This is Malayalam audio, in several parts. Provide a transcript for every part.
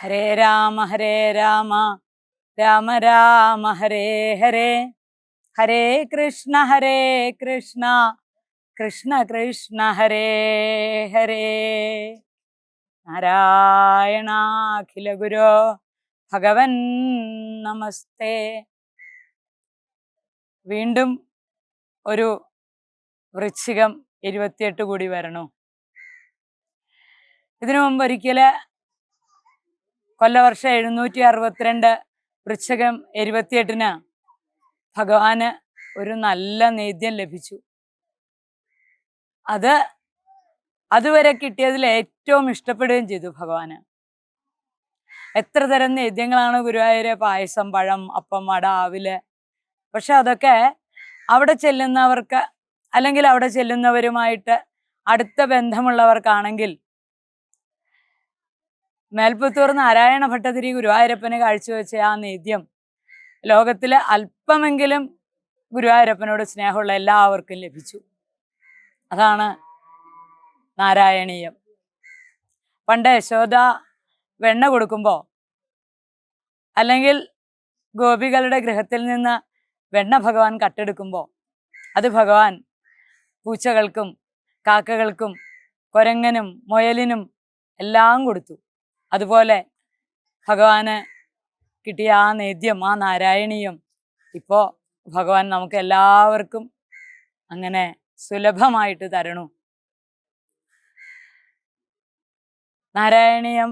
ഹരേ രാമ ഹരേ രാമ. രാമ രാമ ഹരേ ഹരേ. ഹരേ കൃഷ്ണ ഹരേ കൃഷ്ണ. കൃഷ്ണ കൃഷ്ണ ഹരേ ഹരേ. നാരായണാഖില ഗുരോ. ഭഗവൻ നമസ്തേ. വീണ്ടും ഒരു വൃശ്ചികം ഇരുപത്തിയെട്ട് കൂടി വരണു. ഇതിനു മുമ്പ് ഒരിക്കൽ കൊല്ലവർഷം എഴുന്നൂറ്റി അറുപത്തിരണ്ട് വൃശ്ചകം ഇരുപത്തിയെട്ടിന് ഭഗവാന് ഒരു നല്ല നേദ്യം ലഭിച്ചു. അത് അതുവരെ കിട്ടിയതിൽ ഏറ്റവും ഇഷ്ടപ്പെടുകയും ചെയ്തു ഭഗവാന്. എത്ര തരം നേദ്യങ്ങളാണ് ഗുരുവായൂര് പായസം പഴം അപ്പം അട ആവിൽ പക്ഷെ അതൊക്കെ അവിടെ ചെല്ലുന്നവർക്ക് അല്ലെങ്കിൽ അവിടെ ചെല്ലുന്നവരുമായിട്ട് അടുത്ത ബന്ധമുള്ളവർക്കാണെങ്കിൽ മേൽപ്പത്തൂർ നാരായണ ഭട്ടതിരി ഗുരുവായൂരപ്പന് കാഴ്ചവെച്ച ആ നേദ്യം. ലോകത്തിലെ അല്പമെങ്കിലും ഗുരുവായൂരപ്പനോട് സ്നേഹമുള്ള എല്ലാവർക്കും ലഭിച്ചു. അതാണ് നാരായണീയം. പണ്ട് യശോദ വെണ്ണ കൊടുക്കുമ്പോൾ അല്ലെങ്കിൽ ഗോപികളുടെ ഗൃഹത്തിൽ നിന്ന് വെണ്ണ ഭഗവാൻ കട്ടെടുക്കുമ്പോൾ അത് ഭഗവാൻ പൂച്ചകൾക്കും കാക്കകൾക്കും കൊരങ്ങനും മുയലിനും എല്ലാം കൊടുത്തു. അതുപോലെ ഭഗവാന് കിട്ടിയ ആ നേദ്യം ആ നാരായണീയം ഇപ്പോൾ ഭഗവാൻ നമുക്ക് എല്ലാവർക്കും അങ്ങനെ സുലഭമായിട്ട് തരണു. നാരായണീയം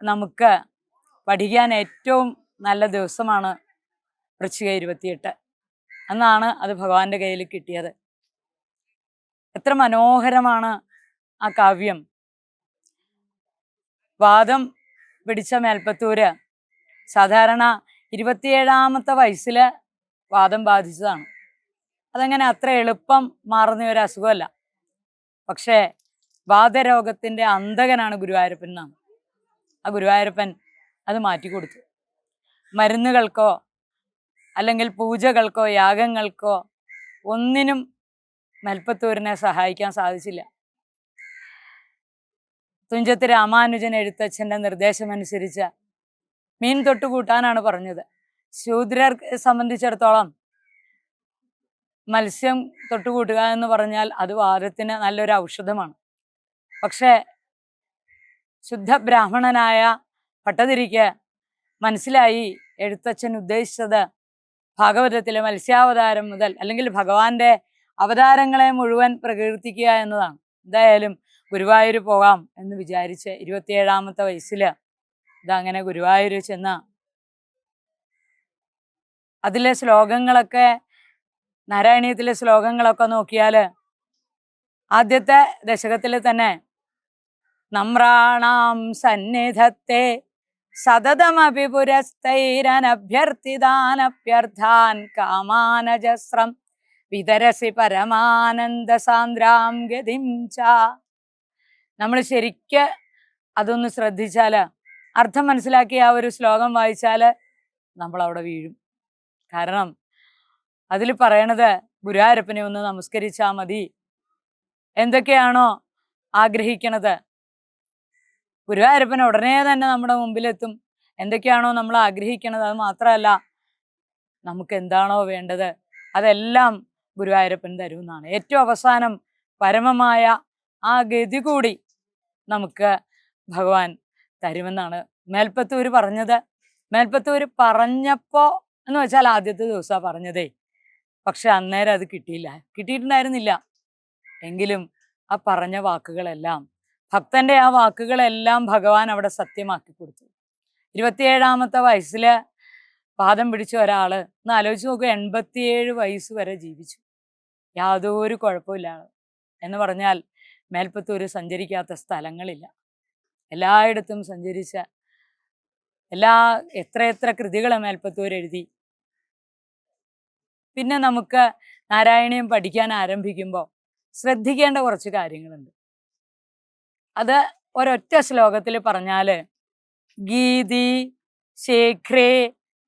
നമുക്ക് പഠിക്കാൻ ഏറ്റവും നല്ല ദിവസമാണ് വൃശ്ചിക ഇരുപത്തിയെട്ട്. അന്നാണ് അത് ഭഗവാന്റെ കയ്യിൽ കിട്ടിയത്. എത്ര മനോഹരമാണ് ആ കാവ്യം. വാദം പിടിച്ച മേൽപ്പത്തൂര് സാധാരണ ഇരുപത്തിയേഴാമത്തെ വയസ്സിൽ വാദം ബാധിച്ചതാണ്. അതങ്ങനെ അത്ര എളുപ്പം മാറുന്ന ഒരു അസുഖമല്ല. പക്ഷേ വാദരോഗത്തിന്റെ അന്തകനാണ് ഗുരുവായൂരപ്പൻ എന്നാണ്. ആ ഗുരുവായൂരപ്പൻ അത് മാറ്റിക്കൊടുത്തു മരുന്നുകൾക്കോ അല്ലെങ്കിൽ പൂജകൾക്കോ യാഗങ്ങൾക്കോ ഒന്നിനും മേൽപ്പത്തൂരിനെ സഹായിക്കാൻ സാധിച്ചില്ല. തുഞ്ചത്ത് രാമാനുജൻ എഴുത്തച്ഛന്റെ നിർദ്ദേശമനുസരിച്ച് മീൻ തൊട്ട് കൂട്ടാനാണ് പറഞ്ഞത്. ശൂദ്രരെ സംബന്ധിച്ചിടത്തോളം മത്സ്യം തൊട്ടുകൂട്ടുക എന്ന് പറഞ്ഞാൽ അത് വാദത്തിന് നല്ലൊരു ഔഷധമാണ്. പക്ഷേ ശുദ്ധ ബ്രാഹ്മണനായ ഭട്ടതിരിക്ക് മനസ്സിലായി എഴുത്തച്ഛൻ ഉദ്ദേശിച്ചത് ഭാഗവതത്തിലെ മത്സ്യാവതാരം മുതൽ അല്ലെങ്കിൽ ഭഗവാന്റെ അവതാരങ്ങളെ മുഴുവൻ പ്രകീർത്തിക്കുക എന്നതാണ്. എന്തായാലും ഗുരുവായൂർ പോകാം എന്ന് വിചാരിച്ച് ഇരുപത്തിയേഴാമത്തെ വയസ്സിൽ ഇതങ്ങനെ ഗുരുവായൂർ ചെന്ന. അതിലെ ശ്ലോകങ്ങളൊക്കെ നാരായണീയത്തിലെ ശ്ലോകങ്ങളൊക്കെ നോക്കിയാൽ ആദ്യത്തെ ദശകത്തിൽ തന്നെ നമ്രാണാം സന്നിധത്തെ സതതമപി പുരസ്തൈരനഭ്യർത്ഥിതാനഭ്യർത്ഥാൻ കാമാനജസ്രം വിതരസി പരമാനന്ദസാന്ദ്രാം ഗതിം ച നമ്മൾ ശരിക്ക് അതൊന്ന് ശ്രദ്ധിച്ചാൽ അർത്ഥം മനസ്സിലാക്കി ആ ഒരു ശ്ലോകം വായിച്ചാൽ നമ്മൾ അവിടെ വീഴും. കാരണം അതിൽ പറയണത് ഗുരുവായൂരപ്പനെ ഒന്ന് നമസ്കരിച്ചാൽ മതി. എന്തൊക്കെയാണോ ആഗ്രഹിക്കണത്? ഗുരുവായൂരപ്പൻ ഉടനെ തന്നെ നമ്മുടെ മുമ്പിലെത്തും. എന്തൊക്കെയാണോ നമ്മൾ ആഗ്രഹിക്കണത്? അത് മാത്രമല്ല നമുക്ക് എന്താണോ വേണ്ടത്? അതെല്ലാം ഗുരുവായൂരപ്പൻ തരുമെന്നാണ്. ഏറ്റവും അവസാനം പരമമായ ആ ഗതി കൂടി നമുക്ക് ഭഗവാൻ തരുമെന്നാണ്. മേൽപ്പത്തൂർ പറഞ്ഞത്. മേൽപ്പത്തൂർ പറഞ്ഞപ്പോ എന്ന് വെച്ചാൽ ആദ്യത്തെ ദിവസമാണ് പറഞ്ഞതേ. പക്ഷെ അന്നേരം അത് കിട്ടിയില്ല. കിട്ടിയിട്ടുണ്ടായിരുന്നില്ല. എങ്കിലും ആ പറഞ്ഞ വാക്കുകളെല്ലാം ഭക്തന്റെ ആ വാക്കുകളെല്ലാം ഭഗവാൻ അവിടെ സത്യമാക്കി കൊടുത്തു. ഇരുപത്തിയേഴാമത്തെ വയസ്സിൽ പാദം പിടിച്ച ഒരാൾ ഒന്ന് ആലോചിച്ച് നോക്കുക എൺപത്തിയേഴ് വയസ്സ് വരെ ജീവിച്ചു. യാതൊരു കുഴപ്പമില്ല എന്ന് പറഞ്ഞാൽ മേൽപ്പത്തൂര് സഞ്ചരിക്കാത്ത സ്ഥലങ്ങളില്ല. എല്ലായിടത്തും സഞ്ചരിച്ച എല്ലാ എത്രയെത്ര കൃതികളെ മേൽപ്പത്തൂർ എഴുതി. പിന്നെ നമുക്ക് നാരായണീയം പഠിക്കാൻ ആരംഭിക്കുമ്പോൾ ശ്രദ്ധിക്കേണ്ട കുറച്ച് കാര്യങ്ങളുണ്ട്. അത് ഒരൊറ്റ ശ്ലോകത്തിൽ പറഞ്ഞാൽ ഗീതി ശേഖ്രേ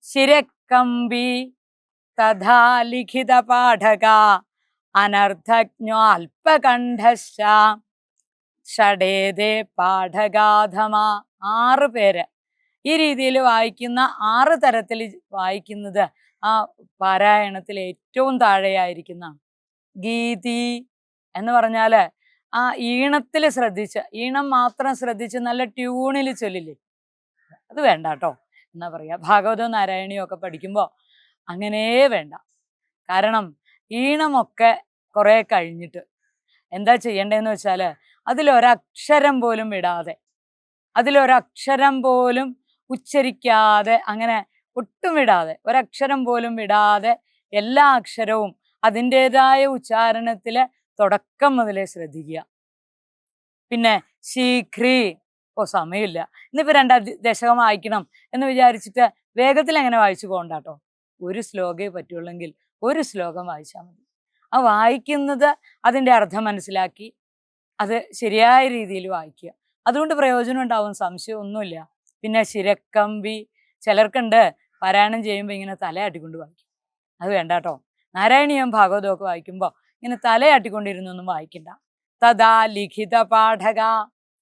ശിരക്കമ്പി തഥാ ലിഖിത പാഠക അനർത്ഥജ്ഞോ അല്പകണ്ഠശ്ച. ഷഡേതേ പാഠഗാഥമ ആറ് പേര്. ഈ രീതിയിൽ വായിക്കുന്ന ആറ് തരത്തിൽ വായിക്കുന്നത് ആ പാരായണത്തിൽ ഏറ്റവും താഴെയായിരിക്കുന്ന ഗീതി എന്ന് പറഞ്ഞാൽ ആ ഈണത്തിൽ ശ്രദ്ധിച്ച് ഈണം മാത്രം ശ്രദ്ധിച്ച് നല്ല ട്യൂണിൽ ചൊല്ലില്ലേ? അത് വേണ്ട കേട്ടോ. എന്നാ പറയുക ഭാഗവതവും നാരായണിയും ഒക്കെ പഠിക്കുമ്പോൾ അങ്ങനെ വേണ്ട. കാരണം ഈണമൊക്കെ കുറെ കഴിഞ്ഞിട്ട്. എന്താ ചെയ്യേണ്ടതെന്ന് വെച്ചാൽ അതിലൊരക്ഷരം പോലും വിടാതെ അതിലൊരക്ഷരം പോലും ഉച്ചരിക്കാതെ അങ്ങനെ ഒട്ടും വിടാതെ ഒരക്ഷരം പോലും വിടാതെ എല്ലാ അക്ഷരവും അതിന്റെതായ ഉച്ചാരണത്തിലെ തുടക്കം മുതലേ ശ്രദ്ധിക്കുക. പിന്നെ ശീഖ്രി ഓ സമയമില്ല ഇന്നിപ്പോ രണ്ടാം ദശകം വായിക്കണം എന്ന് വിചാരിച്ചിട്ട് വേഗത്തിൽ അങ്ങനെ വായിച്ചു പോകണ്ട കേട്ടോ ഒരു ശ്ലോകേ പറ്റുള്ളെങ്കിൽ ഒരു ശ്ലോകം വായിച്ചാൽ മതി. ആ വായിക്കുന്നത് അതിന്റെ അർത്ഥം മനസ്സിലാക്കി അത് ശരിയായ രീതിയിൽ വായിക്കുക. അതുകൊണ്ട് പ്രയോജനം ഉണ്ടാവും സംശയം ഒന്നുമില്ല. പിന്നെ ശിരക്കമ്പി ചിലർക്കുണ്ട് പാരായണം ചെയ്യുമ്പോൾ ഇങ്ങനെ തലയാട്ടിക്കൊണ്ട് വായിക്കും. അത് വേണ്ട കേട്ടോ. നാരായണീയം ഭാഗവതമൊക്കെ വായിക്കുമ്പോൾ ഇങ്ങനെ തലയാട്ടിക്കൊണ്ടിരുന്നൊന്നും വായിക്കണ്ട. തഥാ ലിഖിത പാഠക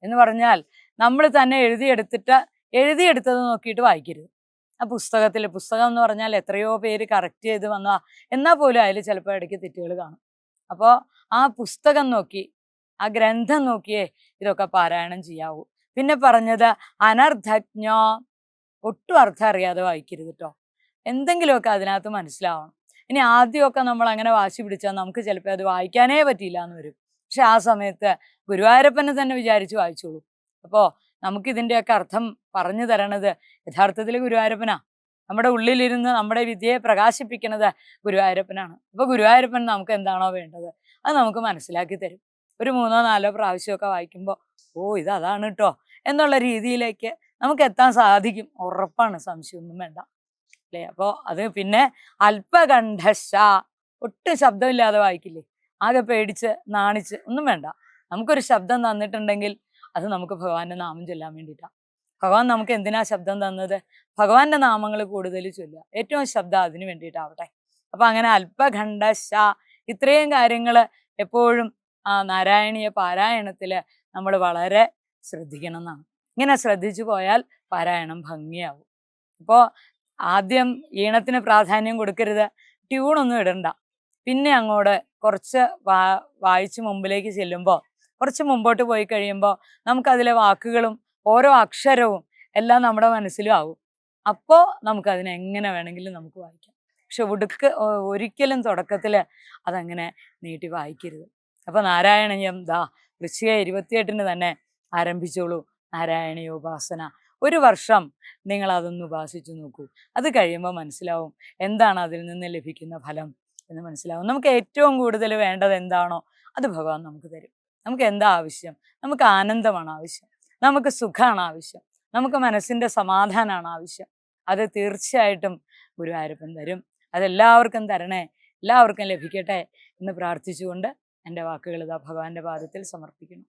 എന്ന് പറഞ്ഞാൽ നമ്മൾ തന്നെ എഴുതിയെടുത്തിട്ട് എഴുതിയെടുത്തത് നോക്കിയിട്ട് വായിക്കരുത്. ആ പുസ്തകത്തിൽ പുസ്തകം എന്ന് പറഞ്ഞാൽ എത്രയോ പേര് കറക്റ്റ് ചെയ്ത് വന്ന എന്നാൽ പോലും അതിൽ ചിലപ്പോൾ ഇടയ്ക്ക് തെറ്റുകൾ കാണും. അപ്പോൾ ആ പുസ്തകം നോക്കി ആ ഗ്രന്ഥം നോക്കിയേ ഇതൊക്കെ പാരായണം ചെയ്യാവൂ. പിന്നെ പറഞ്ഞത് അനർദ്ധജ്ഞോ ഒട്ടും അർത്ഥം അറിയാതെ വായിക്കരുത് കേട്ടോ എന്തെങ്കിലുമൊക്കെ അതിനകത്ത് മനസ്സിലാവണം. ഇനി ആദ്യമൊക്കെ നമ്മൾ അങ്ങനെ വാശി പിടിച്ചാൽ നമുക്ക് ചിലപ്പോൾ അത് വായിക്കാനേ പറ്റിയില്ല എന്ന് വരും. പക്ഷെ ആ സമയത്ത് ഗുരുവായൂരപ്പനെ തന്നെ വിചാരിച്ച് വായിച്ചോളൂ. അപ്പോൾ നമുക്കിതിന്റെയൊക്കെ അർത്ഥം പറഞ്ഞു തരണത് യഥാർത്ഥത്തിൽ ഗുരുവായൂരപ്പനാ. നമ്മുടെ ഉള്ളിലിരുന്ന് നമ്മുടെ വിദ്യയെ പ്രകാശിപ്പിക്കുന്നത് ഗുരുവായൂരപ്പനാണ്. അപ്പോൾ ഗുരുവായൂരപ്പൻ നമുക്ക് എന്താണോ വേണ്ടത്? അത് നമുക്ക് മനസ്സിലാക്കി തരും. ഒരു മൂന്നോ നാലോ പ്രാവശ്യമൊക്കെ വായിക്കുമ്പോൾ ഓ ഇത് അതാണ് കേട്ടോ എന്നുള്ള രീതിയിലേക്ക് നമുക്ക് എത്താൻ സാധിക്കും. ഉറപ്പാണ് സംശയമൊന്നും വേണ്ട. അല്ലേ? അപ്പോൾ അത് പിന്നെ അല്പകണ്ഠശ ഒട്ടും ശബ്ദമില്ലാതെ വായിക്കില്ലേ? ആകെ പേടിച്ച് നാണിച്ച് ഒന്നും വേണ്ട. നമുക്കൊരു ശബ്ദം തന്നിട്ടുണ്ടെങ്കിൽ അത് നമുക്ക് ഭഗവാന്റെ നാമം ചൊല്ലാൻ വേണ്ടിയിട്ടാണ് ഭഗവാൻ നമുക്ക് എന്തിനാ ശബ്ദം തന്നത്? ഭഗവാന്റെ നാമങ്ങൾ കൂടുതൽ ചൊല്ലുക. ഏറ്റവും ശബ്ദം അതിന് വേണ്ടിയിട്ടാവട്ടെ. അപ്പൊ അങ്ങനെ അല്പഖണ്ഡ ശ ഇത്രയും കാര്യങ്ങൾ എപ്പോഴും ആ നാരായണീയ പാരായണത്തിൽ നമ്മൾ വളരെ ശ്രദ്ധിക്കണം എന്നാണ് ഇങ്ങനെ ശ്രദ്ധിച്ചു പോയാൽ പാരായണം ഭംഗിയാവും. അപ്പോൾ ആദ്യം ഈണത്തിന് പ്രാധാന്യം കൊടുക്കരുത്. ട്യൂണൊന്നും ഇടണ്ട. പിന്നെ അങ്ങോട്ട് കുറച്ച് വാ വായിച്ച് മുമ്പിലേക്ക് ചെല്ലുമ്പോൾ കുറച്ച് മുമ്പോട്ട് പോയി കഴിയുമ്പോൾ നമുക്കതിലെ വാക്കുകളും ഓരോ അക്ഷരവും എല്ലാം നമ്മുടെ മനസ്സിലും ആവും. അപ്പോൾ നമുക്കതിനെ എങ്ങനെ വേണമെങ്കിലും നമുക്ക് വായിക്കാം. പക്ഷെ ഉടുക്ക് ഒരിക്കലും തുടക്കത്തിൽ അതങ്ങനെ നീട്ടി വായിക്കരുത്. അപ്പോൾ നാരായണീയം ദാ വൃശ്ചിക ഇരുപത്തിയെട്ടിന് തന്നെ ആരംഭിച്ചോളൂ. നാരായണീയ ഉപാസന. ഒരു വർഷം നിങ്ങൾ അതൊന്ന് ഉപാസിച്ചു നോക്കൂ. അത് കഴിയുമ്പോൾ മനസ്സിലാവും എന്താണ് അതിൽ നിന്ന് ലഭിക്കുന്ന ഫലം എന്ന് മനസ്സിലാവും. നമുക്ക് ഏറ്റവും കൂടുതൽ വേണ്ടത് എന്താണോ അത് ഭഗവാൻ നമുക്ക് തരും. നമുക്ക് എന്താ ആവശ്യം? നമുക്ക് ആനന്ദമാണ് ആവശ്യം. നമുക്ക് സുഖമാണ് ആവശ്യം. നമുക്ക് മനസ്സിന്റെ സമാധാനമാണ് ആവശ്യം. അത് തീർച്ചയായിട്ടും ഗുരുവായൂരപ്പൻ തരും. അതെല്ലാവർക്കും തരണേ. എല്ലാവർക്കും ലഭിക്കട്ടെ എന്ന് പ്രാർത്ഥിച്ചുകൊണ്ട് എന്റെ വാക്കുകൾ ഇതാ ഭഗവാന്റെ പാദത്തിൽ സമർപ്പിക്കുന്നു.